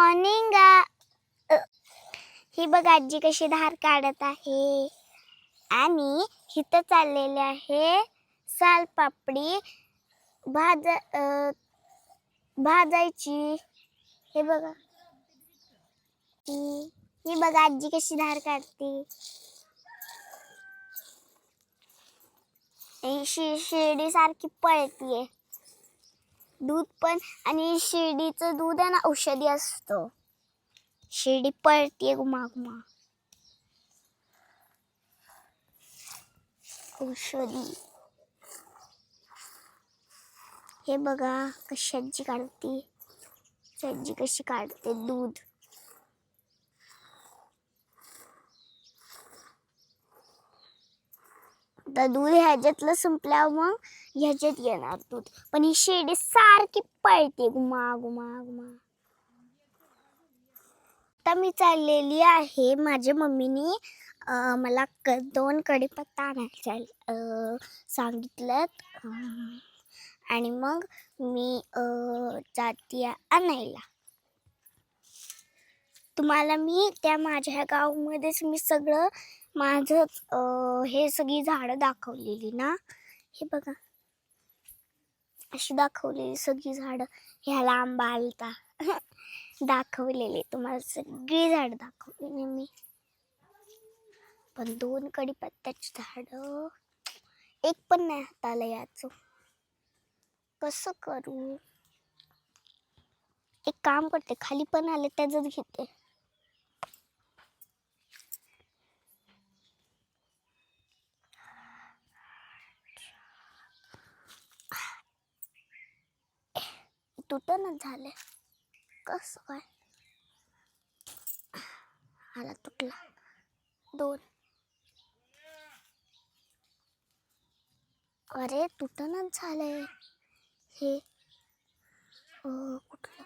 Morning ही बघ आजी कशी धार काढत आहे. आणि इथं चाललेले आहे सालपापडी भाज भाजायची. हे बघा. ही बघा आजी कशी धार काढते. ही शि शिर्डी सारखी पळतीये. दूध पण आणि शिर्डीचं दूध आहे ना औषधी असतं. शिर्डी पळते गुमा औषधी. हे बघा कशी आजी काढते? ती आजी कशी काढते? दूध. आता दूध ह्याच्यातलं संपल्यावर मग ह्याच्यात येणार दूध. पण ही शेडी सारखी पळते. गुमा गुमा गुमा. आता मी चाललेली आहे. माझ्या मम्मीनी मला क दोन कडीपत्ता आणायला चाल- अं, सांगितलं. आणि मग मी अं, आणायला. तुम्हाला मी त्या माझ्या गावामध्येच मी सगळं माझंच हे सगळी झाडं दाखवलेली ना? हे बघा. अशी दाखवलेली सगळी झाडं. ह्याला आंबा आलता. दाखवलेले. तुम्हाला सगळी झाडं दाखवलेली मी. पण दोन कडीपत्त्याची झाडं. एक पण नाही हाताला याचं कसं करू? एक काम करते. खाली पण आले त्याच घेते. तुटणच झाले कसं काय? आला तुटला. दोन. अरे तुटनच झालंय. हे. कुठलं?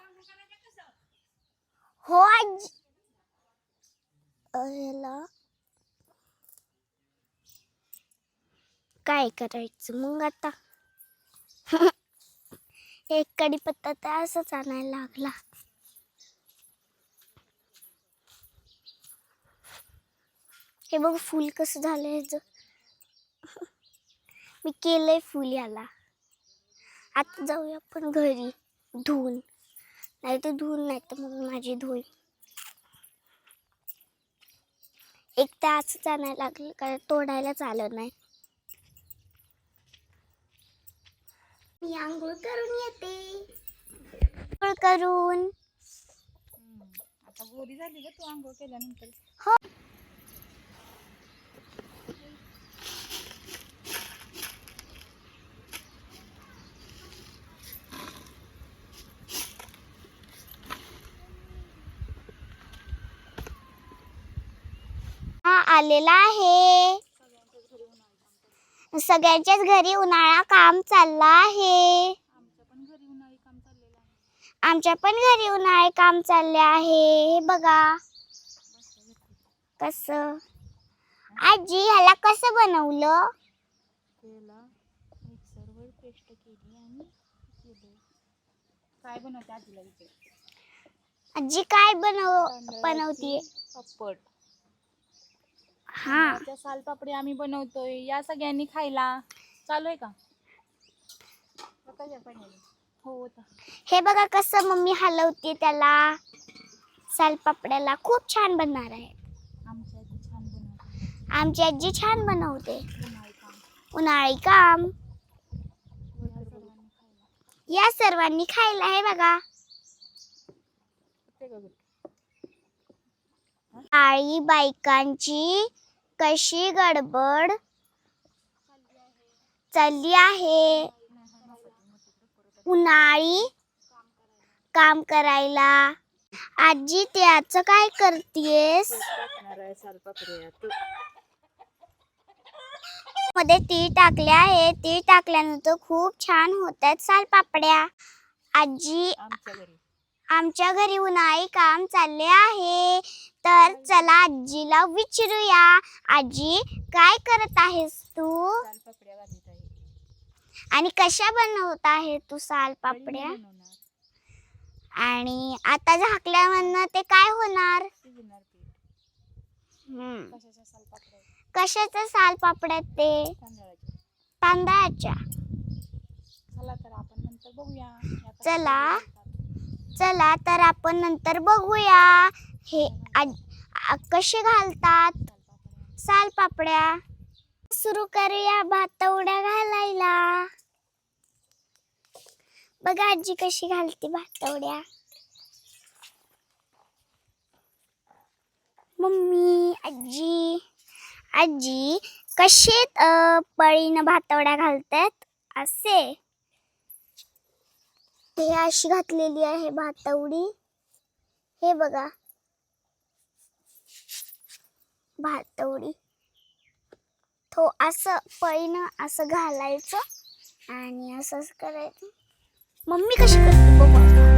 हो आज. अं, याला काय करायचं मग आता? एक कडीपत्ता तर असंच आणायला लागला. हे बघ फुल कसं झालं ह्याचं. मी केलंय फुल याला. आता जाऊया आपण घरी धुवून. नाही तर धुवून नाही तर मग माझी धुई एक तर असंच आणायला लागलं कारण तोडायलाच आलं नाही. मी आंघोळ करून येते. आंघोळ करून. आता गोरी झाली ग तू आंघोळ केल्यानंतर. हो. हा आलेला आहे. सगळ्यांच्याच घरी उन्हाळा काम चालला आहे. आमच्या पण घरी उन्हाळी काम चालले आहे. हे बघा. कस? आजी ह्याला कसं बनवलं? त्याला मिक्सरवर पेस्ट केली आणि केलं. काय बनवते आजीला विचार. आजी काय बनव बनवतीये पापड. हा. तांदळाच्या सालपापडी आम्ही बनवतोय. या सगळ्यांनी खायला. चालू आहे का? बघा. हो होता. हे बघा कसं मम्मी हलवते त्याला. सालपापड्याला खूप छान बनणार आहे. आमच्या आजी छान बनवते आमची आजी छान बनवते. उन्हाळी काम उन्हाळी काम. या सर्वांनी या सर्वांनी खायला आहे बघा. ते? आई बायकांची कशी गडबड? चालली आहे. उन्हाळी काम करायला. आजी त्याचं काय करतेस? मध्ये तीळ टाकले आहे. तीळ टाकल्यानंतर खूप छान होत आहेत सालपापड्या. आजी आमच्या घरी उन्हाळी काम चालले आहे. तर चला आजीला विचारूया. आजी काय करत आहेस तू? आणि कशा बनवत आहे तू सालपापड्या बनवणार. आणि आता झाकल्यामधनं ते काय होणार. कशाच्या कशाचं साल पापड्यात ते? तांदळाचे तांदळाच्या. चला चला. तर आपण नंतर बघूया. हे कसे घालतात? सालपापड्या. साल पापड्या. सुरू करूया भातवड्या घालायला. बघा आजी कशी घालते भातवड्या मम्मी आजी. आजी कसे पळीनं भातवड्या घालतात? असे. हे अशी घातलेली आहे भातवडी. हे बघा. भातवडी. तो असं पळीनं असं घालायचं आणि असंच करायचं. मम्मी कशी करते बघा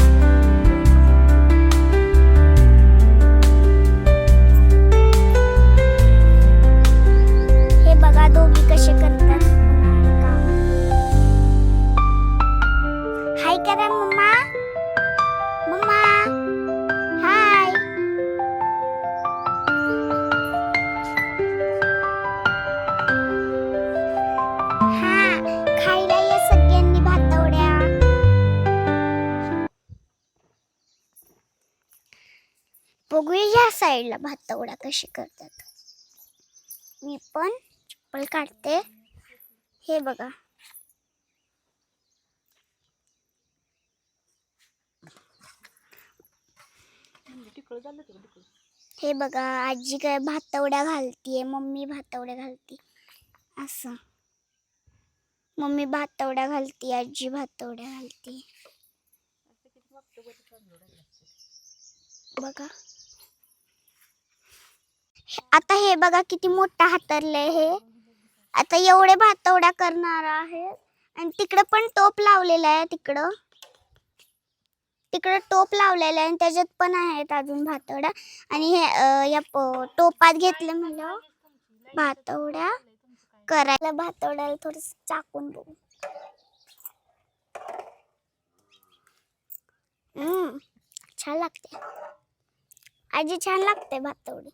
हाय करा मम्मा मम्मा हा खायला या सगळ्यांनी भातवड्या. बघूया या साईडला भातवड्या कशी करतात. मी पण चप्पल काढते. हे बघा. झालं. हे बघा आजी काय भातवड्या घालतीये मम्मी भातवड्या घालती. असं. मम्मी भातवड्या घालती आजी भातवड्या घालती. बघ. आता हे बघा किती मोठा हातरलंय हे. आता एवढे भातवड्या करणार आहे आणि तिकडं पण टोप लावलेला आहे तिकडं. तिकडं टोप लावलेला आहे आणि त्याच्यात पण आहेत अजून भातवड्या आणि हे या टोपात घेतलं म्हणलं हो. भातवड्या करायला भातवड्याला थोडस चाकून बघू हम्म छान लागते. आजी छान लागते भातवडी.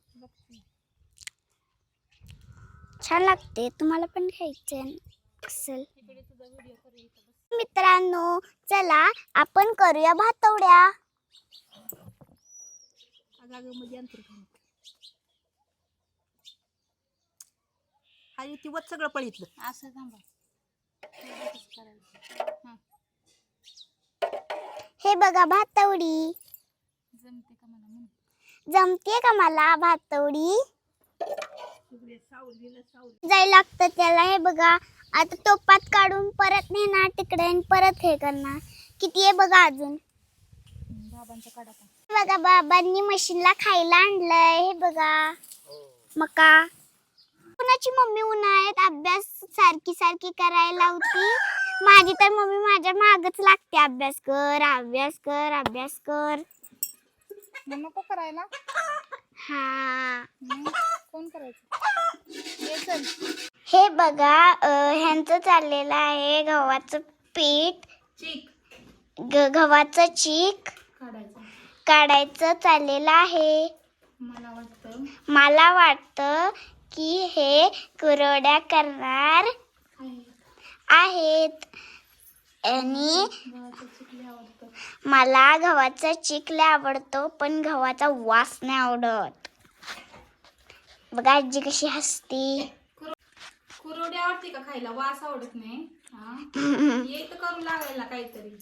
छान लागते. तुम्हाला पण घ्यायचे असेल. मित्रांनो चला आपण करूया भातवड्या. आणि ती वत सगळं पळीतलं असं थांबा? हं. हे बघा भातवडी जमते का म्हण. जमते का मला भातवडी जाय लागतं त्याला. हे बघा आता टोपात काढून परत नेणार तिकडे आणि परत हे करणार. किती आहे बघा अजून. हं, बाबांचा काढा का हे बघा बाबांनी मशीनला खायला आणलंय. हे बघा. मका. कुणाची मम्मी उन्हाळ्यात अभ्यास सारखी सारखी करायला लावती? माझी तर मम्मी माझ्या मागच लागते. अभ्यास कर अभ्यास कर अभ्यास कर. मग नको करायला. हा. करायचं? चल. हे बघा ह्यांचं चाललेलं आहे गव्हाचं पीठ. चिक. गव्हाचं चीक. काढायचं. चाललेलं आहे. मला वाटतं. की हे कुरवड्या करणार आहे आहेत. आणि मला गव्हाचा चिकले आवडतो पण गव्हाचा वास नाही आवडत. बघा आजी कशी हसती. कुरवडी आवडते का खायला? वास आवडत नाही. हा? ये तर करू लागायला काहीतरी.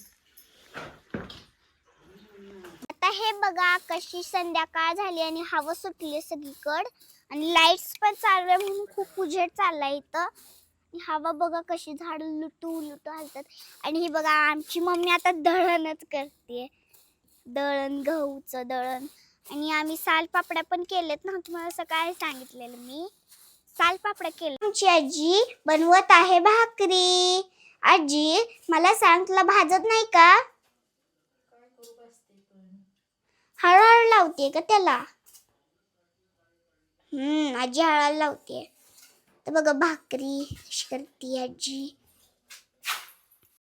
आता हे बघा कशी संध्याकाळ झाली आणि हवा सुटली सगळीकड. आणि लाईट्स पण चालू आहे म्हणून खूप उजेड चाललाय इथं. हवा बघा कशी झाड लुटू लुटू हलतात. आणि ही बघा आमची मम्मी आता दळणच करते दळण गहूचं दळण. आणि आम्ही सालपापड्या पण केलेत ना तुम्हाला सकाळी सांगितलेलं मी. सालपापड्या केले आमची आजी बनवत आहे भाकरी. आजी मला सांग तुला भाजत नाही का? हळूहळू लावते का त्याला? हम्म आजी हळद लावते तर बघा भाकरी कशी करते आजी